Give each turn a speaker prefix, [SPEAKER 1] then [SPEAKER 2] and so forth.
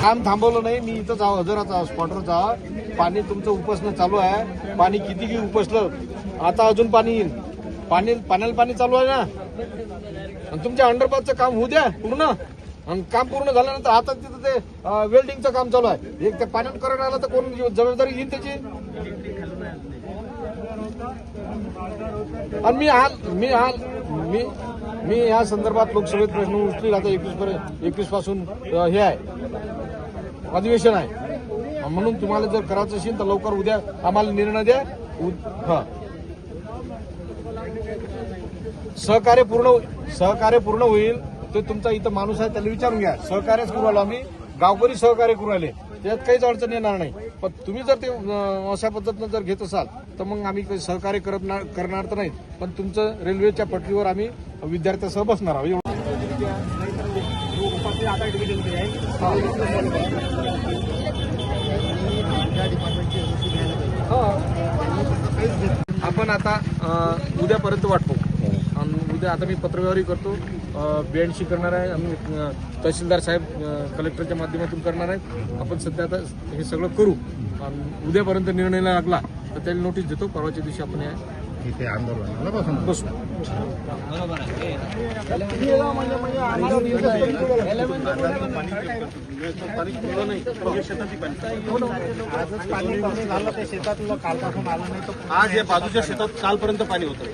[SPEAKER 1] काम थांबवलं नाही. मी इथंच आहो हजराचा स्पॉटरचा पाणी तुमचं उपसणं चालू आहे. पाणी किती की उपसलं आता अजून पाणी येईल. पाणी पाण्याला पाणी चालू आहे ना? आणि तुमच्या अंडरपासचं काम होऊ द्या पूर्ण. आणि काम पूर्ण झाल्यानंतर आता तिथं ते वेल्डिंगचं काम चालू आहे. एक ते पाण्यात करंट आलं तर कोण जबाबदारी घेईल त्याची? आणि मी हाल मी हाल मी मी या संदर्भात लोकसभेत प्रश्न उचलील. आता एकवीस पर्यंत एकवीसपासून हे आहे. अधिवेशन आहे. म्हणून तुम्हाला जर करायचं असेल तर लवकर उद्या आम्हाला निर्णय द्या. हा. सहकार्य पूर्ण हो- सहकार्य पूर्ण होईल. ते तुमचा इथं माणूस आहे त्याला विचारून घ्या. सहकार्यच करू आलो आम्ही. गावकरी सहकार्य करू आले त्यात काहीच अडचण येणार नाही. पण तुम्ही जर ते अशा पद्धतीनं जर घेत असाल तर मग आम्ही काही सहकार्य करत करणार तर नाही पण तुमचं रेल्वेच्या पटरीवर आम्ही विद्यार्थ्यासह बसणार आहोत. एवढं. आपण आता उद्यापर्यंत वाटतो आणि उद्या आता मी पत्रव्यवहारही करतो. बियाणशी करणार आहे. आम्ही तहसीलदार साहेब कलेक्टरच्या माध्यमातून करणार आहे. आपण सध्या आता हे सगळं करू. उद्यापर्यंत निर्णय लागला तर त्याला नोटीस देतो. परवाच्या दिवशी आपण या.
[SPEAKER 2] इथे आंदोलनाला बसून
[SPEAKER 1] बसू.
[SPEAKER 2] आजच पाणी कमी झालं ते शेतातलं कालपासून आलं नाही तर
[SPEAKER 3] आज या बाजूच्या शेतात कालपर्यंत पाणी होतं.